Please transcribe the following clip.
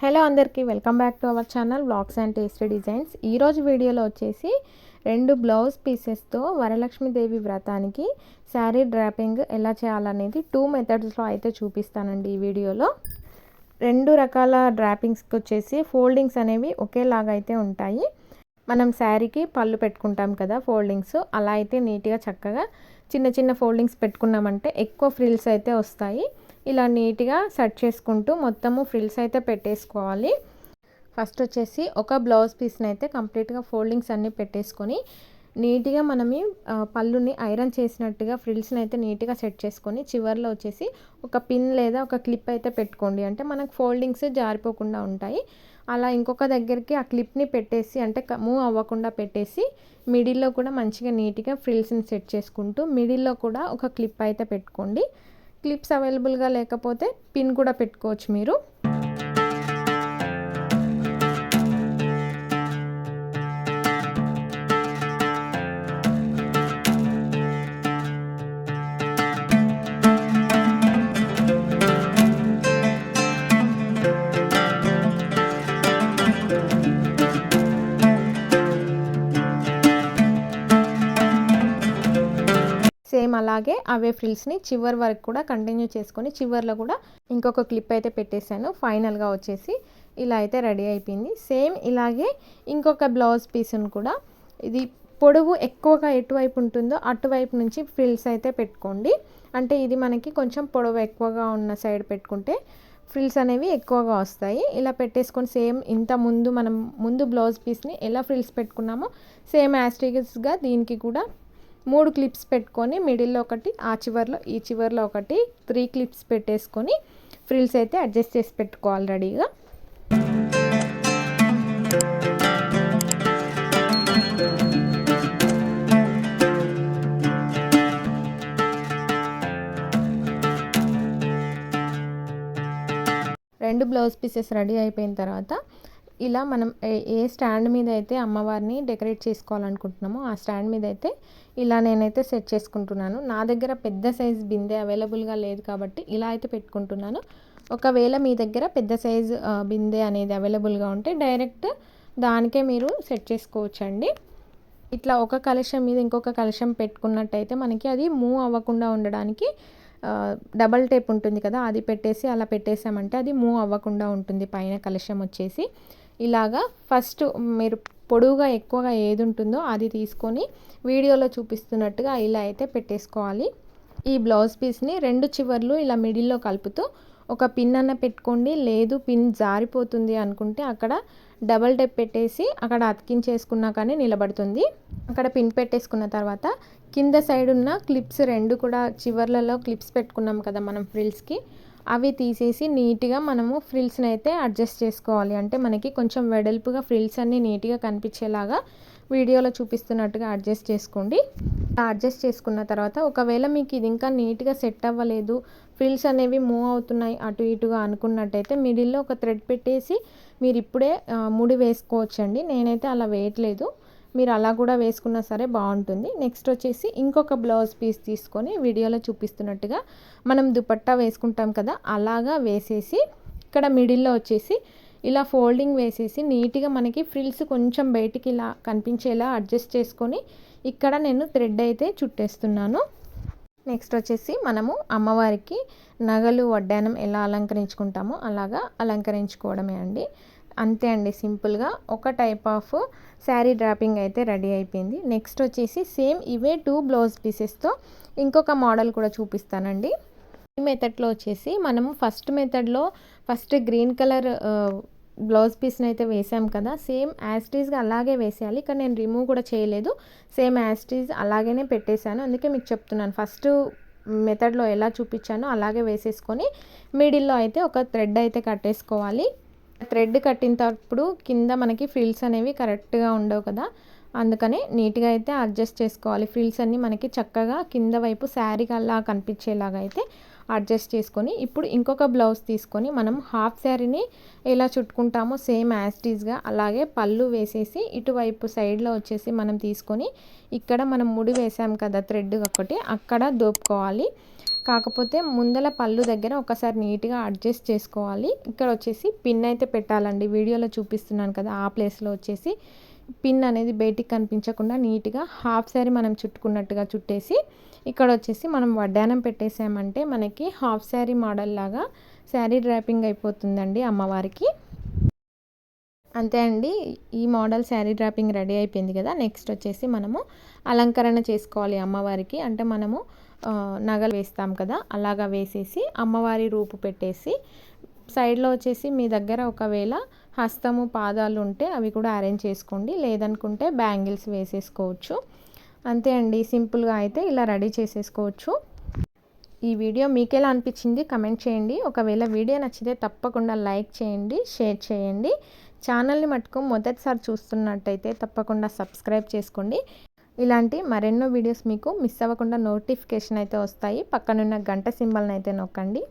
Hello అందరికీ welcome back to our channel blogs and tasty designs ఈరోజు వీడియోలో వచ్చేసి రెండు బ్లౌజ్ పీసెస్తో వరలక్ష్మీదేవి వ్రతానికి శారీ డ్రాపింగ్ ఎలా చేయాలనేది టూ మెథడ్స్లో అయితే చూపిస్తానండి ఈ వీడియోలో. రెండు రకాల డ్రాపింగ్స్కి వచ్చేసి ఫోల్డింగ్స్ అనేవి ఒకేలాగా అయితే ఉంటాయి. మనం శారీకి పళ్ళు పెట్టుకుంటాం కదా ఫోల్డింగ్స్ అలా అయితే నీట్గా చక్కగా చిన్న చిన్న ఫోల్డింగ్స్ పెట్టుకున్నామంటే ఎక్కువ ఫ్రిల్స్ అయితే వస్తాయి. ఇలా నీట్గా సెట్ చేసుకుంటూ మొత్తము ఫ్రిల్స్ అయితే పెట్టేసుకోవాలి. ఫస్ట్ వచ్చేసి ఒక బ్లౌజ్ పీస్ని అయితే కంప్లీట్గా ఫోల్డింగ్స్ అన్నీ పెట్టేసుకొని నీట్గా మనమి పళ్ళుని ఐరన్ చేసినట్టుగా ఫ్రిల్స్ని అయితే నీట్గా సెట్ చేసుకొని చివరిలో వచ్చేసి ఒక పిన్ లేదా ఒక క్లిప్ అయితే పెట్టుకోండి. అంటే మనకు ఫోల్డింగ్స్ జారిపోకుండా ఉంటాయి. అలా ఇంకొక దగ్గరికి ఆ క్లిప్ని పెట్టేసి అంటే మూవ్ అవ్వకుండా పెట్టేసి మిడిల్లో కూడా మంచిగా నీట్గా ఫ్రిల్స్ని సెట్ చేసుకుంటూ మిడిల్లో కూడా ఒక క్లిప్ అయితే పెట్టుకోండి. క్లిప్స్ అవైలబుల్గా లేకపోతే పిన్ కూడా పెట్టుకోవచ్చు మీరు. సేమ్ అలాగే అవే ఫ్రిల్స్ని చివరి వరకు కూడా కంటిన్యూ చేసుకొని చివరిలో కూడా ఇంకొక క్లిప్ అయితే పెట్టేశాను. ఫైనల్గా వచ్చేసి ఇలా అయితే రెడీ అయిపోయింది. సేమ్ ఇలాగే ఇంకొక బ్లౌజ్ పీస్ని కూడా ఇది పొడవు ఎక్కువగా ఎటువైపు ఉంటుందో అటువైపు నుంచి ఫ్రిల్స్ అయితే పెట్టుకోండి. అంటే ఇది మనకి కొంచెం పొడవు ఎక్కువగా ఉన్న సైడ్ పెట్టుకుంటే ఫ్రిల్స్ అనేవి ఎక్కువగా వస్తాయి. ఇలా పెట్టేసుకొని సేమ్ ఇంత ముందు మనం ముందు బ్లౌజ్ పీస్ని ఎలా ఫ్రిల్స్ పెట్టుకున్నామో సేమ్ యాస్టిగస్గా దీనికి కూడా మూడు క్లిప్స్ పెట్టుకొని మిడిల్లో ఒకటి ఆ చివర్లో ఈ చివర్లో ఒకటి త్రీ క్లిప్స్ పెట్టేసుకొని ఫ్రిల్స్ అయితే అడ్జస్ట్ చేసి పెట్టుకోవాలి రెడీగా. రెండు బ్లౌజ్ పీసెస్ రెడీ అయిపోయిన తర్వాత ఇలా మనం ఏ స్టాండ్ మీద అయితే అమ్మవారిని డెకరేట్ చేసుకోవాలనుకుంటున్నామో ఆ స్టాండ్ మీద అయితే ఇలా నేనైతే సెట్ చేసుకుంటున్నాను. నా దగ్గర పెద్ద సైజ్ బిందె అవైలబుల్గా లేదు కాబట్టి ఇలా అయితే పెట్టుకుంటున్నాను. ఒకవేళ మీ దగ్గర పెద్ద సైజ్ బిందె అనేది అవైలబుల్గా ఉంటే డైరెక్ట్ దానికే మీరు సెట్ చేసుకోవచ్చండి. ఇట్లా ఒక కలశం మీద ఇంకొక కలశం పెట్టుకున్నట్టయితే మనకి అది మూవ్ అవ్వకుండా ఉండడానికి డబల్ టేప్ ఉంటుంది కదా అది పెట్టేసి అలా పెట్టేసామంటే అది మూవ్ అవ్వకుండా ఉంటుంది పైన కలశం వచ్చేసి. ఇలాగా ఫస్ట్ మీరు పొడవుగా ఎక్కువగా ఏది ఉంటుందో అది తీసుకొని వీడియోలో చూపిస్తున్నట్టుగా ఇలా అయితే పెట్టేసుకోవాలి. ఈ బ్లౌజ్ పీస్ని రెండు చివర్లు ఇలా మిడిల్లో కలుపుతూ ఒక పిన్ అన్న పెట్టుకోండి. లేదు పిన్ జారిపోతుంది అనుకుంటే అక్కడ డబల్ టెప్ పెట్టేసి అక్కడ అతికించేసుకున్నా కానీ నిలబడుతుంది. అక్కడ పిన్ పెట్టేసుకున్న తర్వాత కింద సైడ్ ఉన్న క్లిప్స్ రెండు కూడా చివర్లలో క్లిప్స్ పెట్టుకున్నాం కదా మనం ఫ్రిల్స్కి. అవి తీసేసి నీట్గా మనము ఫ్రిల్స్ని అయితే అడ్జస్ట్ చేసుకోవాలి. అంటే మనకి కొంచెం వెడల్పుగా ఫ్రిల్స్ అన్నీ నీట్గా కనిపించేలాగా వీడియోలో చూపిస్తున్నట్టుగా అడ్జస్ట్ చేసుకోండి. అడ్జస్ట్ చేసుకున్న తర్వాత ఒకవేళ మీకు ఇది ఇంకా నీట్గా సెట్ అవ్వలేదు ఫ్రిల్స్ అనేవి మూవ్ అవుతున్నాయి అటు ఇటుగా అనుకున్నట్టయితే మిడిల్లో ఒక థ్రెడ్ పెట్టేసి మీరు ఇప్పుడే ముడి వేసుకోవచ్చండి. నేనైతే అలా వేయట్లేదు. మీరు అలా కూడా వేసుకున్నా సరే బాగుంటుంది. నెక్స్ట్ వచ్చేసి ఇంకొక బ్లౌజ్ పీస్ తీసుకొని వీడియోలో చూపిస్తున్నట్టుగా మనం దుపట్టా వేసుకుంటాం కదా అలాగా వేసేసి ఇక్కడ మిడిల్లో వచ్చేసి ఇలా ఫోల్డింగ్ వేసేసి నీట్గా మనకి ఫ్రిల్స్ కొంచెం బయటికి ఇలా కనిపించేలా అడ్జస్ట్ చేసుకొని ఇక్కడ నేను థ్రెడ్ అయితే చుట్టేస్తున్నాను. నెక్స్ట్ వచ్చేసి మనము అమ్మవారికి నగలు వడ్డానం ఎలా అలంకరించుకుంటామో అలాగా అలంకరించుకోవడమే అండి. అంతే అండి సింపుల్గా. ఒక టైప్ ఆఫ్ శారీ డ్రాపింగ్ అయితే రెడీ అయిపోయింది. నెక్స్ట్ వచ్చేసి సేమ్ ఇవే టూ బ్లౌజ్ పీసెస్తో ఇంకొక మోడల్ కూడా చూపిస్తానండి. ఈ మెథడ్లో వచ్చేసి మనము ఫస్ట్ మెథడ్లో ఫస్ట్ గ్రీన్ కలర్ బ్లౌజ్ పీస్ని అయితే వేసాం కదా సేమ్ యాస్టీజ్గా అలాగే వేసేయాలి. కానీ నేను రిమూవ్ కూడా చేయలేదు. సేమ్ యాస్టీజ్ అలాగనే పెట్టేశాను. అందుకే మీకు చెప్తున్నాను ఫస్ట్ మెథడ్లో ఎలా చూపించానో అలాగే వేసేసుకొని మిడిల్లో అయితే ఒక థ్రెడ్ అయితే కట్టేసుకోవాలి. థ్రెడ్ కట్టినప్పుడు కింద మనకి ఫ్రిల్స్ అనేవి కరెక్ట్గా ఉండవు కదా. అందుకని నీట్గా అయితే అడ్జస్ట్ చేసుకోవాలి. ఫ్రిల్స్ అన్నీ మనకి చక్కగా కింద వైపు శారీ అలా కనిపించేలాగా అయితే అడ్జస్ట్ చేసుకొని ఇప్పుడు ఇంకొక బ్లౌజ్ తీసుకొని మనం హాఫ్ శారీని ఎలా చుట్టుకుంటామో సేమ్ యాస్టీస్గా అలాగే పళ్ళు వేసేసి ఇటువైపు సైడ్లో వచ్చేసి మనం తీసుకొని ఇక్కడ మనం ముడి వేసాం కదా థ్రెడ్ ఒకటి అక్కడ దోపుకోవాలి. కాకపోతే ముందల పళ్ళు దగ్గర ఒకసారి నీట్గా అడ్జస్ట్ చేసుకోవాలి. ఇక్కడ వచ్చేసి పిన్ అయితే పెట్టాలండి. వీడియోలో చూపిస్తున్నాను కదా ఆ ప్లేస్లో వచ్చేసి పిన్ అనేది బయటికి కనిపించకుండా నీట్గా హాఫ్ శారీ మనం చుట్టుకున్నట్టుగా చుట్టేసి ఇక్కడ వచ్చేసి మనం వడ్డానం పెట్టేసామంటే మనకి హాఫ్ శారీ మోడల్ లాగా శారీ డ్రాపింగ్ అయిపోతుందండి అమ్మవారికి. అంతే అండి. ఈ మోడల్ శారీ డ్రాపింగ్ రెడీ అయిపోయింది కదా నెక్స్ట్ వచ్చేసి మనము అలంకరణ చేసుకోవాలి అమ్మవారికి. అంటే మనము నగలు వేస్తాం కదా అలాగా వేసేసి అమ్మవారి రూపు పెట్టేసి సైడ్లో వచ్చేసి మీ దగ్గర ఒకవేళ హస్తము పాదాలు ఉంటే అవి కూడా అరేంజ్ చేసుకోండి. లేదనుకుంటే బ్యాంగిల్స్ వేసేసుకోవచ్చు. అంతే అండి సింపుల్గా అయితే ఇలా రెడీ చేసేసుకోవచ్చు. ఈ వీడియో మీకు ఎలా అనిపించింది కమెంట్ చేయండి. ఒకవేళ వీడియో నచ్చితే తప్పకుండా లైక్ చేయండి షేర్ చేయండి. ఛానల్ని మటుకు మొదటిసారి చూస్తున్నట్టయితే తప్పకుండా సబ్స్క్రైబ్ చేసుకోండి. ఇలాంటి మరెన్నో వీడియోస్ మీకు మిస్ అవ్వకుండా నోటిఫికేషన్ అయితే వస్తాయి. పక్కనున్న గంట సింబల్ని అయితే నొక్కండి.